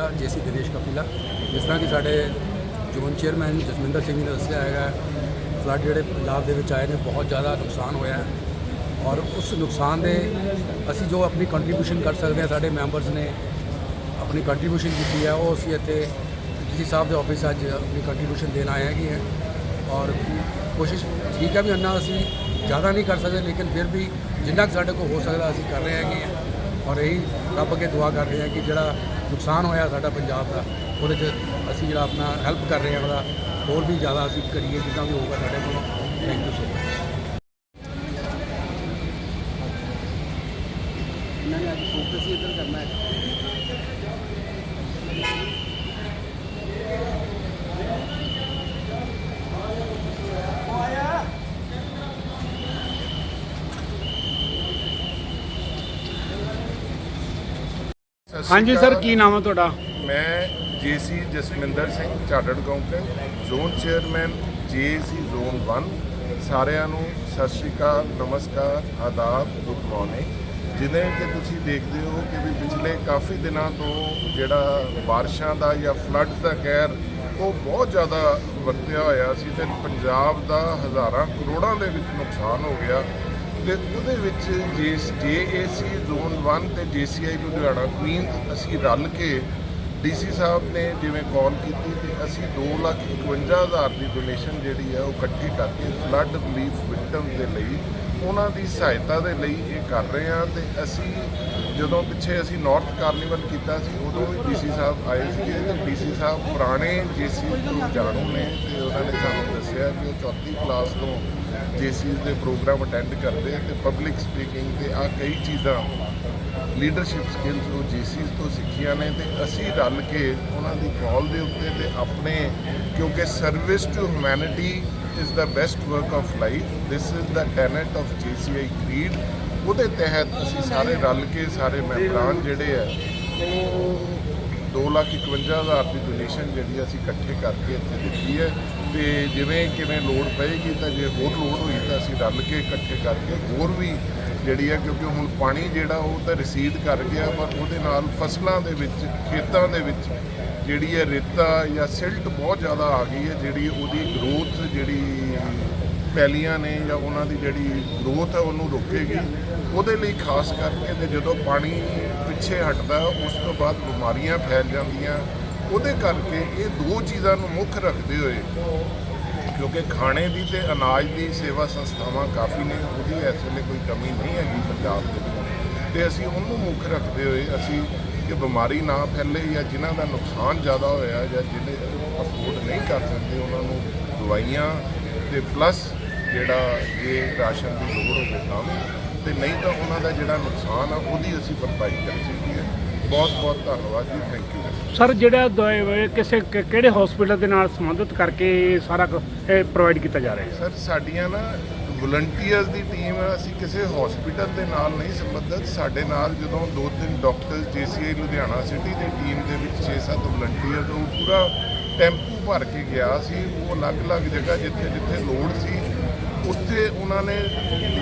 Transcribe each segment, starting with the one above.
Kapila JC Dinesh Kapila, ਜਿਸ ਤਰ੍ਹਾਂ ਕਿ ਸਾਡੇ ਜ਼ੋਨ ਚੇਅਰਮੈਨ ਜਸਮਿੰਦਰ ਸਿੰਘ ਨੇ ਦੱਸਿਆ ਹੈਗਾ, ਫਲੱਡ ਜਿਹੜੇ ਪੰਜਾਬ ਦੇ ਵਿੱਚ ਆਏ ਨੇ, ਬਹੁਤ ਜ਼ਿਆਦਾ ਨੁਕਸਾਨ ਹੋਇਆ ਹੈ। ਔਰ ਉਸ ਨੁਕਸਾਨ ਦੇ ਅਸੀਂ ਜੋ ਆਪਣੀ ਕੰਟਰੀਬਿਊਸ਼ਨ ਕਰ ਸਕਦੇ ਹਾਂ, ਸਾਡੇ ਮੈਂਬਰਸ ਨੇ ਆਪਣੀ ਕੰਟਰੀਬਿਊਸ਼ਨ ਕੀਤੀ ਹੈ, ਉਹ ਅਸੀਂ ਇੱਥੇ ਡੀਸੀ ਸਾਹਿਬ ਦੇ ਆਫਿਸ ਅੱਜ ਆਪਣੀ ਕੰਟਰੀਬਿਊਸ਼ਨ ਦੇਣ ਆਏ ਹੈਗੇ ਹੈ। ਔਰ ਕੋਸ਼ਿਸ਼ ਠੀਕ ਹੈ ਵੀ ਅੰਨਾ ਅਸੀਂ ਜ਼ਿਆਦਾ ਨਹੀਂ ਕਰ ਸਕਦੇ, ਲੇਕਿਨ ਫਿਰ ਵੀ ਜਿੰਨਾ ਕੁ ਸਾਡੇ ਕੋਲ ਹੋ ਸਕਦਾ ਅਸੀਂ ਕਰ ਰਹੇ ਹੈਗੇ ਹਾਂ। ਔਰ ਇਹੀ ਰੱਬ ਅੱਗੇ ਦੁਆ ਕਰ ਰਹੇ ਹਾਂ ਕਿ ਜਿਹੜਾ ਨੁਕਸਾਨ ਹੋਇਆ ਸਾਡਾ ਪੰਜਾਬ ਦਾ, ਉਹਦੇ 'ਚ ਅਸੀਂ ਜਿਹੜਾ ਆਪਣਾ ਹੈਲਪ ਕਰ ਰਹੇ ਹਾਂ ਉਹਦਾ, ਹੋਰ ਵੀ ਜ਼ਿਆਦਾ ਅਸੀਂ ਕਰੀਏ, ਜਿੱਦਾਂ ਵੀ ਹੋਊਗਾ ਸਾਡੇ ਕੋਲੋਂ। ਥੈਂਕ ਯੂ ਸੋ ਮਚ ਇਹਨਾਂ ਅੱਜ ਫੋਕਸ ਹੀ ਇੱਧਰ ਕਰਨਾ ਹੈ। ਸਤਿ ਸ਼੍ਰੀ ਹਾਂਜੀ ਸਰ ਅਕਾਲ। ਕੀ ਨਾਮ ਹੈ ਤੁਹਾਡਾ? ਮੈਂ JC Jasminder Singh chartered accountant zone chairman JC zone 1 ਸਾਰਿਆਂ ਨੂੰ ਸਤਿ ਸ਼੍ਰੀ ਅਕਾਲ ਨਮਸਕਾਰ ਆਦਾਬ ਗੁੱਡ ਮਾਰਨਿੰਗ। ਜਿਵੇਂ ਕਿ ਤੁਸੀਂ ਦੇਖਦੇ ਹੋ ਕਿ ਵੀ ਪਿਛਲੇ ਕਾਫੀ ਦਿਨਾਂ ਤੋਂ ਜਿਹੜਾ ਬਾਰਿਸ਼ਾਂ ਦਾ ਜਾਂ ਫਲੱਡ ਦਾ ਕਹਿਰ ਉਹ ਬਹੁਤ ਜ਼ਿਆਦਾ ਵਰਤਿਆ ਹੋਇਆ ਸੀ ਤੇ ਪੰਜਾਬ ਦਾ ਹਜ਼ਾਰਾਂ ਕਰੋੜਾਂ ਦੇ ਵਿੱਚ ਨੁਕਸਾਨ ਹੋ ਗਿਆ। ਉਹਦੇ ਵਿੱਚ ਜਿਸ ਜੇਏਸੀ ਜ਼ੋਨ 1 ਤੇ ਜੀਸੀਆਈ ਲੁਧਿਆਣਾ ਕੁਈਨਸ ਅਸੀਂ ਰਲ ਕੇ ਡੀਸੀ ਸਾਹਿਬ ਨੇ ਜਿਵੇਂ ਕਾਲ ਕੀਤੀ ਤੇ ਅਸੀਂ 251000 ਦੀ ਡੋਨੇਸ਼ਨ ਜਿਹੜੀ ਹੈ ਉਹ ਇਕੱਠੀ ਕਰਕੇ ਫਲੱਡ ਰਿਲੀਫ ਵਿਕਟਮ ਦੇ ਲਈ ਉਹਨਾਂ ਦੀ ਸਹਾਇਤਾ ਦੇ ਲਈ ਇਹ ਕਰ ਰਹੇ ਹਾਂ ਤੇ ਅਸੀਂ ਜਦੋਂ ਪਿੱਛੇ ਅਸੀਂ ਨਾਰਥ ਕਾਰਨੀਵਲ ਕੀਤਾ ਸੀ, ਉਦੋਂ ਵੀ ਡੀਸੀ ਸਾਹਿਬ ਆਏ ਸੀਗੇ ਤੇ ਡੀਸੀ ਸਾਹਿਬ ਪੁਰਾਣੇ ਜੀਸੀ ਤੋਂ ਜਾਣੂ ਨੇ ਤੇ ਉਹਨਾਂ ਨੇ ਸਾਨੂੰ ਦੱਸਿਆ ਕਿ ਉਹ ਚੌਥੀ ਕਲਾਸ ਤੋਂ ਜੀਸੀ ਦੇ ਪ੍ਰੋਗਰਾਮ ਅਟੈਂਡ ਕਰਦੇ ਤੇ ਪਬਲਿਕ ਸਪੀਕਿੰਗ ਤੇ ਆ ਕਈ ਚੀਜ਼ਾਂ ਲੀਡਰਸ਼ਿਪ ਸਕਿੱਲਸ ਉਹ ਜੀਸੀਸ ਤੋਂ ਸਿੱਖੀਆਂ ਨੇ ਤੇ ਅਸੀਂ ਰਲ ਕੇ ਉਹਨਾਂ ਦੀ ਕਾਲ ਦੇ ਉੱਤੇ ਤੇ ਆਪਣੇ, ਕਿਉਂਕਿ service to humanity is the best work of life this is the tenet of JCI creed ਉਹਦੇ ਤਹਿਤ ਅਸੀਂ ਸਾਰੇ ਰਲ ਕੇ ਸਾਰੇ ਮੈਂਬਰਾਂ ਜਿਹੜੇ ਆ ਉਹ 251000 ਦੀ ਡੋਨੇਸ਼ਨ ਜਿਹੜੀ ਅਸੀਂ ਇਕੱਠੇ ਕਰਕੇ ਇੱਥੇ ਦਿੱਤੀ ਹੈ। ਤੇ ਜਿਵੇਂ ਕਿਵੇਂ ਲੋੜ ਪਏਗੀ ਤਾਂ ਜੇ ਹੋਰ ਲੋੜ ਹੋਈ ਤਾਂ ਅਸੀਂ ਰਲ ਕੇ ਇਕੱਠੇ ਕਰਕੇ ਹੋਰ ਵੀ ਜਿਹੜੀ ਹੈ ਕਿਉਂਕਿ ਹੁਣ ਪਾਣੀ ਜਿਹੜਾ ਉਹ ਤਾਂ ਰਿਸੀਡ ਕਰ ਗਿਆ, ਪਰ ਉਹਦੇ ਨਾਲ ਫਸਲਾਂ ਦੇ ਵਿੱਚ, ਖੇਤਾਂ ਦੇ ਵਿੱਚ ਜਿਹੜੀ ਹੈ ਰੇਤਾ ਜਾਂ ਸਿਲਟ ਬਹੁਤ ਜ਼ਿਆਦਾ ਆ ਗਈ ਹੈ, ਜਿਹੜੀ ਉਹਦੀ ਗਰੋਥ ਜਿਹੜੀ ਪੈਲੀਆਂ ਨੇ ਜਾਂ ਉਹਨਾਂ ਦੀ ਜਿਹੜੀ ਗਰੋਥ ਹੈ ਉਹਨੂੰ ਰੋਕੇਗੀ। ਉਹਦੇ ਲਈ ਖਾਸ ਕਰਕੇ ਤੇ ਜਦੋਂ ਪਾਣੀ ਪਿੱਛੇ ਹਟਦਾ ਉਸ ਤੋਂ ਬਾਅਦ ਬਿਮਾਰੀਆਂ ਫੈਲ ਜਾਂਦੀਆਂ। ਉਹਦੇ ਕਰਕੇ ਇਹ ਦੋ ਚੀਜ਼ਾਂ ਨੂੰ ਮੁੱਖ ਰੱਖਦੇ ਹੋਏ, ਕਿਉਂਕਿ ਖਾਣੇ ਦੀ ਤੇ ਅਨਾਜ ਦੀ ਸੇਵਾ ਸੰਸਥਾਵਾਂ ਕਾਫੀ ਨੇ, ਉਹਦੀ ਇਸ ਵੇਲੇ ਕੋਈ ਕਮੀ ਨਹੀਂ ਹੈਗੀ ਪੰਜਾਬ ਦੇ ਵਿੱਚ। ਤੇ ਅਸੀਂ ਉਹਨੂੰ ਮੁੱਖ ਰੱਖਦੇ ਹੋਏ ਅਸੀਂ ਕਿ ਬਿਮਾਰੀ ਨਾ ਫੈਲੇ ਜਾਂ ਜਿਨ੍ਹਾਂ ਦਾ ਨੁਕਸਾਨ ਜ਼ਿਆਦਾ ਹੋਇਆ ਜਾਂ ਜਿਹੜੇ ਅਫੋਰਡ ਨਹੀਂ ਕਰ ਸਕਦੇ, ਉਹਨਾਂ ਨੂੰ ਦਵਾਈਆਂ ਤੇ ਪਲੱਸ ਜਿਹੜਾ ਇਹ ਰਾਸ਼ਨ ਦੀ ਲੋੜ ਹੋਵੇ ਤਾਂ ਤੇ ਨਹੀਂ ਤਾਂ ਉਹਨਾਂ ਦਾ ਜਿਹੜਾ ਨੁਕਸਾਨ ਆ ਉਹਦੀ ਅਸੀਂ ਭਰਪਾਈ ਕਰ ਸਕੀਏ। ਹੈ ਬਹੁਤ ਬਹੁਤ ਧੰਨਵਾਦ ਜੀ ਥੈਂਕ ਯੂ ਸਰ ਜਿਹੜਾ ਕਿਸੇ ਕਿਹੜੇ ਹਸਪੀਟਲ ਦੇ ਨਾਲ ਸੰਬੰਧਿਤ ਕਰਕੇ ਇਹ ਸਾਰਾ ਪ੍ਰੋਵਾਈਡ ਕੀਤਾ ਜਾ ਰਿਹਾ ਹੈ? ਸਰ ਸਾਡੀਆਂ ਨਾ ਵਲੰਟੀਅਰਸ ਦੀ ਟੀਮ ਅਸੀਂ ਕਿਸੇ ਹਸਪੀਟਲ ਦੇ ਨਾਲ ਨਹੀਂ ਸੰਬੰਧਿਤ। ਸਾਡੇ ਨਾਲ ਜਦੋਂ ਦੋ ਤਿੰਨ ਡਾਕਟਰਸ ਜੀਸੀਆਈ ਲੁਧਿਆਣਾ ਸਿਟੀ ਦੀ ਟੀਮ ਦੇ ਵਿੱਚ 6-7 ਵਲੰਟੀਅਰ ਉਹ ਪੂਰਾ ਟੈਂਪੂ ਭਰ ਕੇ ਗਿਆ ਸੀ, ਉਹ ਅਲੱਗ-ਅਲੱਗ ਜਗ੍ਹਾ ਜਿੱਥੇ ਜਿੱਥੇ ਲੋੜ ਸੀ, ਉੱਥੇ ਉਹਨਾਂ ਨੇ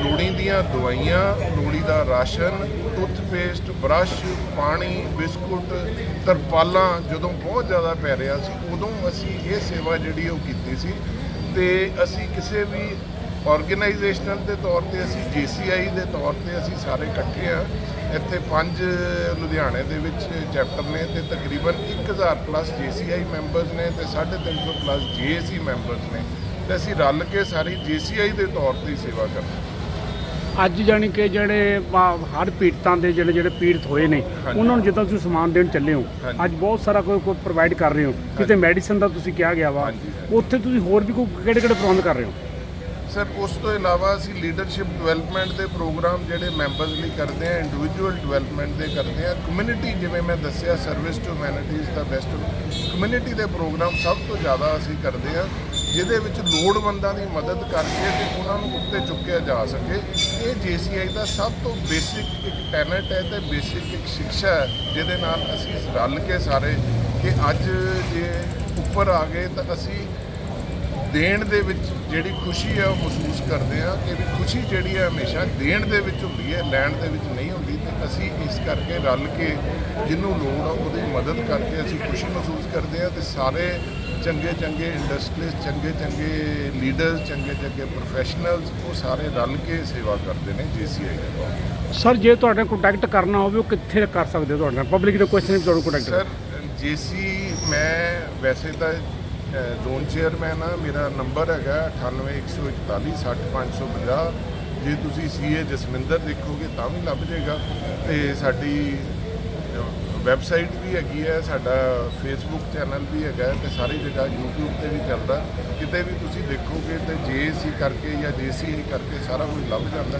ਲੋੜੀ ਦੀਆਂ ਦਵਾਈਆਂ, ਲੋੜੀ ਦਾ ਰਾਸ਼ਨ, ਟੁੱਥਪੇਸਟ, ਬ੍ਰਸ਼, ਪਾਣੀ, ਬਿਸਕੁਟ, ਤਰਪਾਲਾਂ ਜਦੋਂ ਬਹੁਤ ਜ਼ਿਆਦਾ ਪੈ ਰਿਹਾ ਸੀ, ਉਦੋਂ ਅਸੀਂ ਇਹ ਸੇਵਾ ਜਿਹੜੀ ਉਹ ਕੀਤੀ ਸੀ ਤੇ ਅਸੀਂ ਕਿਸੇ ਵੀ ਆਰਗੇਨਾਈਜੇਸ਼ਨਲ ਦੇ ਤੌਰ ਤੇ ਅਸੀਂ ਜੀਸੀਆਈ ਦੇ ਤੌਰ ਤੇ ਅਸੀਂ ਸਾਰੇ ਇਕੱਠੇ ਆ ਇੱਥੇ ਪੰਜ ਲੁਧਿਆਣੇ ਦੇ ਵਿੱਚ ਚੈਪਟਰ ਨੇ ਤੇ ਤਕਰੀਬਨ 1000 ਪਲੱਸ ਜੀਸੀਆਈ ਮੈਂਬਰਸ ਨੇ ਤੇ 350 ਪਲੱਸ ਜੀਏਸੀ ਮੈਂਬਰਸ ਨੇ ਤੇ ਅਸੀਂ ਰਲ ਕੇ ਸਾਰੀ ਜੀਸੀਆਈ ਦੇ ਤੌਰ ਤੇ ਹੀ ਸੇਵਾ ਕਰਦੇ ਅੱਜ ਜਾਣੀ ਕਿ ਜਿਹੜੇ ਹੜ ਪੀੜਤਾਂ ਦੇ ਜਿਹੜੇ ਜਿਹੜੇ ਪੀੜਤ ਹੋਏ ਨੇ। ਉਹਨਾਂ ਨੂੰ ਜਿੱਦਾਂ ਤੁਸੀਂ ਸਮਾਨ ਦੇਣ ਚੱਲੇ ਹੋ। ਅੱਜ ਬਹੁਤ ਸਾਰਾ ਕੋਈ ਕੋਈ ਪ੍ਰੋਵਾਈਡ ਕਰ ਰਹੇ ਹੋ ਕਿਤੇ ਮੈਡੀਸਨ ਦਾ ਤੁਸੀਂ ਕਿਹਾ ਗਿਆ ਵਾ। ਉੱਥੇ ਤੁਸੀਂ ਹੋਰ ਵੀ ਕੋਈ ਕਿਹੜੇ ਕਿਹੜੇ ਪ੍ਰਬੰਧ ਕਰ ਰਹੇ ਹੋ ਸਰ, ਉਸ ਤੋਂ ਇਲਾਵਾ ਅਸੀਂ ਲੀਡਰਸ਼ਿਪ ਡਿਵੈਲਪਮੈਂਟ ਦੇ ਪ੍ਰੋਗਰਾਮ ਜਿਹੜੇ ਮੈਂਬਰਸ ਲਈ ਕਰਦੇ ਆ ਇੰਡੀਵਿਜੂਅਲ ਡਿਵੈਲਪਮੈਂਟ ਦੇ ਕਰਦੇ ਆ ਕਮਿਊਨਿਟੀ ਜਿਵੇਂ ਮੈਂ ਦੱਸਿਆ service to humanity's the best community ਦੇ ਪ੍ਰੋਗਰਾਮ ਸਭ ਤੋਂ ਜ਼ਿਆਦਾ ਅਸੀਂ ਕਰਦੇ ਆ ਜਿਹਦੇ ਵਿੱਚ ਲੋੜਵੰਦਾਂ ਦੀ ਮਦਦ ਕਰਕੇ ਤੇ ਉਹਨਾਂ ਨੂੰ ਉੱਤੇ ਚੁੱਕਿਆ ਜਾ ਸਕੇ। ਇਹ ਜੀਸੀਆਈ ਦਾ ਸਭ ਤੋਂ ਬੇਸਿਕ ਇੱਕ ਟੈਨਟ ਹੈ ਤੇ ਬੇਸਿਕ ਇੱਕ ਸਿੱਖਿਆ ਹੈ, ਜਿਹਦੇ ਨਾਲ ਅਸੀਂ ਰਲ ਕੇ ਸਾਰੇ ਕਿ ਅੱਜ ਜੇ ਉੱਪਰ ਆ ਗਏ ਤਾਂ ਅਸੀਂ ਦੇਣ ਦੇ ਵਿੱਚ ਜਿਹੜੀ ਖੁਸ਼ੀ ਹੈ ਉਹ ਮਹਿਸੂਸ ਕਰਦੇ ਆ ਕਿ ਵੀ ਖੁਸ਼ੀ ਜਿਹੜੀ ਹੈ ਹਮੇਸ਼ਾ ਦੇਣ ਦੇ ਵਿੱਚ ਹੁੰਦੀ ਹੈ ਲੈਣ ਦੇ ਵਿੱਚ ਨਹੀਂ ਹੁੰਦੀ ਤੇ ਅਸੀਂ ਇਸ ਕਰਕੇ ਰਲ ਕੇ ਜਿਹਨੂੰ ਲੋੜ ਆ ਉਹਦੀ ਮਦਦ ਕਰਕੇ ਅਸੀਂ ਖੁਸ਼ੀ ਮਹਿਸੂਸ ਕਰਦੇ ਆ ਤੇ ਸਾਰੇ ਚੰਗੇ ਚੰਗੇ ਇੰਡਸਟਰੀਜ਼ ਚੰਗੇ ਚੰਗੇ ਲੀਡਰਸ ਚੰਗੇ ਚੰਗੇ ਪ੍ਰੋਫੈਸ਼ਨਲਸ ਉਹ ਸਾਰੇ ਰਲ ਕੇ ਸੇਵਾ ਕਰਦੇ ਨੇ ਜੀਸੀਆਈ ਦੇ ਸਰ ਜੇ ਤੁਹਾਡੇ ਨਾਲ ਕੰਟੈਕਟ ਕਰਨਾ ਹੋਵੇ ਉਹ ਕਿੱਥੇ ਕਰ ਸਕਦੇ ਹੋ ਤੁਹਾਡੇ ਨਾਲ? ਪਬਲਿਕ ਦੇ ਕੁਐਸਚਨ ਵੀ ਤੁਹਾਨੂੰ ਕੰਟੈਕਟ ਸਰ ਜੀਸੀ ਮੈਂ ਵੈਸੇ ਤਾਂ ਜ਼ੋਨ ਚੇਅਰਮੈਨ ਆ ਮੇਰਾ ਨੰਬਰ ਹੈਗਾ 98141 60550 ਜੇ ਤੁਸੀਂ ਸੀਏ ਜਸਮਿੰਦਰ ਦੇਖੋਗੇ ਤਾਂ ਵੀ ਲੱਭ ਜਾਏਗਾ। ਤੇ ਸਾਡੀ ਵੈਬਸਾਈਟ ਵੀ ਹੈਗੀ ਹੈ ਸਾਡਾ ਫੇਸਬੁੱਕ ਚੈਨਲ ਵੀ ਹੈਗਾ ਤੇ ਸਾਰੀ ਜਗ੍ਹਾ YouTube ਤੇ ਵੀ ਚੱਲਦਾ। ਕਿਤੇ ਵੀ ਤੁਸੀਂ ਦੇਖੋਗੇ ਤੇ ਜੇਸੀ ਕਰਕੇ ਜਾਂ ਜੇਸੀਆਈ ਕਰਕੇ ਸਾਰਾ ਕੁਝ ਲੱਭ ਜਾਂਦਾ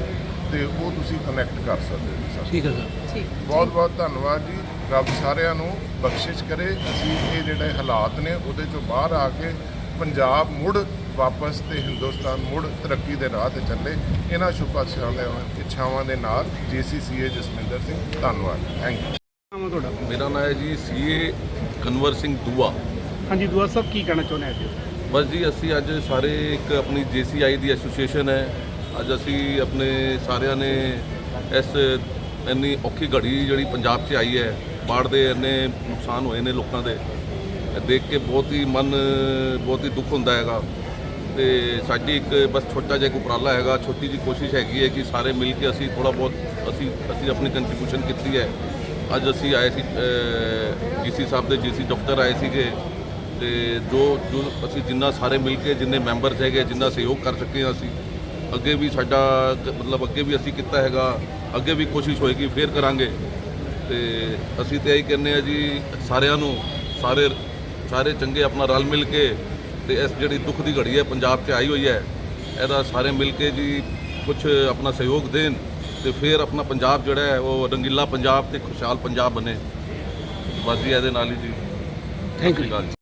ਤੇ ਉਹ ਤੁਸੀਂ ਕਨੈਕਟ ਕਰ ਸਕਦੇ ਹੋ ਸਰ। ਠੀਕ ਹੈ ਸਰ। ਬਹੁਤ ਬਹੁਤ ਧੰਨਵਾਦ ਜੀ। ਰੱਬ ਸਾਰਿਆਂ ਨੂੰ ਬਖਸ਼ਿਸ਼ ਕਰੇ। ਅਸੀਂ ਇਹ ਜਿਹੜੇ ਹਾਲਾਤ ਨੇ ਉਹਦੇ ਚੋਂ ਬਾਹਰ ਆ ਕੇ ਪੰਜਾਬ ਮੁੜ ਵਾਪਸ ਤੇ ਹਿੰਦੁਸਤਾਨ ਮੁੜ ਤਰੱਕੀ ਦੇ ਰਾਹ ਤੇ ਚੱਲੇ। ਇਹਨਾਂ ਸ਼ੁਭ ਇੱਛਾਵਾਂ ਦੇ ਨਾਲ ਜੀਸੀਸੀਏ ਜਸਮਿੰਦਰ ਸਿੰਘ ਧੰਨਵਾਦ। ਥੈਂਕ ਯੂ ਨਾਮ ਹੈ ਤੁਹਾਡਾ? ਮੇਰਾ ਨਾਮ ਹੈ ਜੀ ਸੀਏ ਕਨਵਰ ਸਿੰਘ ਦੂਆ। ਹਾਂਜੀ ਦੁਆ ਸਾਹਿਬ ਕੀ ਕਹਿਣਾ ਚਾਹੁੰਦੇ ਹੋ ਜੀ? ਬਸ ਜੀ ਅਸੀਂ ਅੱਜ ਸਾਰੇ ਇੱਕ ਆਪਣੀ ਜੀਸੀਆਈ ਦੀ ਐਸੋਸੀਏਸ਼ਨ ਹੈ। ਅੱਜ ਅਸੀਂ ਆਪਣੇ ਸਾਰਿਆਂ ਨੇ ਇਸ ਇੰਨੀ ਔਖੀ ਘੜੀ ਜਿਹੜੀ ਪੰਜਾਬ 'ਚ ਆਈ ਹੈ ਬਾੜ ਦੇ ਇੰਨੇ ਨੁਕਸਾਨ ਹੋਏ ਨੇ ਲੋਕਾਂ ਦੇ। ਇਹ ਦੇਖ ਕੇ ਬਹੁਤ ਹੀ ਮਨ, ਬਹੁਤ ਹੀ ਦੁੱਖ ਹੁੰਦਾ ਹੈਗਾ। ਤੇ ਸਾਡੀ ਇੱਕ ਬਸ ਛੋਟਾ ਜਿਹਾ ਇੱਕ ਉਪਰਾਲਾ ਹੈਗਾ। ਛੋਟੀ ਜਿਹੀ ਕੋਸ਼ਿਸ਼ ਹੈਗੀ ਹੈ ਕਿ ਸਾਰੇ ਮਿਲ ਕੇ ਅਸੀਂ ਥੋੜਾ ਬਹੁਤ ਅਸੀਂ ਅਸੀਂ ਆਪਣੀ ਕੰਟਰੀਬਿਊਸ਼ਨ ਕੀਤੀ ਹੈ। ਅੱਜ ਅਸੀਂ ਆਏ ਸੀ ਜੀਸੀ ਸਾਹਿਬ ਦੇ ਜੀਸੀ ਦਫ਼ਤਰ ਆਏ ਸੀਗੇ। ਤੇ ਜੋ ਜੋ ਅਸੀਂ ਜਿੰਨਾ ਸਾਰੇ ਮਿਲ ਕੇ, ਜਿੰਨੇ ਮੈਂਬਰਸ ਹੈਗੇ, ਜਿੰਨਾ ਸਹਿਯੋਗ ਕਰ ਸਕੇ ਹਾਂ ਅਸੀਂ, ਅੱਗੇ ਵੀ ਸਾਡਾ ਮਤਲਬ ਅੱਗੇ ਵੀ ਅਸੀਂ ਕੀਤਾ ਹੈਗਾ। ਅੱਗੇ ਵੀ ਕੋਸ਼ਿਸ਼ ਹੋਏਗੀ, ਫੇਰ ਕਰਾਂਗੇ। ਤੇ ਅਸੀਂ ਤੇ ਇਹੀ ਕਹਿੰਦੇ ਆ ਜੀ ਸਾਰਿਆਂ ਨੂੰ ਸਾਰੇ ਸਾਰੇ ਚੰਗੇ ਆਪਣਾ ਰਲ ਮਿਲ ਕੇ ਤੇ ਇਸ ਜਿਹੜੀ ਦੁੱਖ ਦੀ ਘੜੀ ਹੈ ਪੰਜਾਬ 'ਚ ਆਈ ਹੋਈ ਹੈ ਇਹਦਾ ਸਾਰੇ ਮਿਲ ਕੇ ਜੀ ਕੁਝ ਆਪਣਾ ਸਹਿਯੋਗ ਦੇਣ ਤੇ ਫਿਰ ਆਪਣਾ ਪੰਜਾਬ ਜਿਹੜਾ ਹੈ ਉਹ ਰੰਗੀਲਾ ਪੰਜਾਬ ਤੇ ਖੁਸ਼ਹਾਲ ਪੰਜਾਬ ਬਣੇ। ਬਸ ਜੀ ਇਹਦੇ ਨਾਲ ਹੀ ਜੀ। Thank you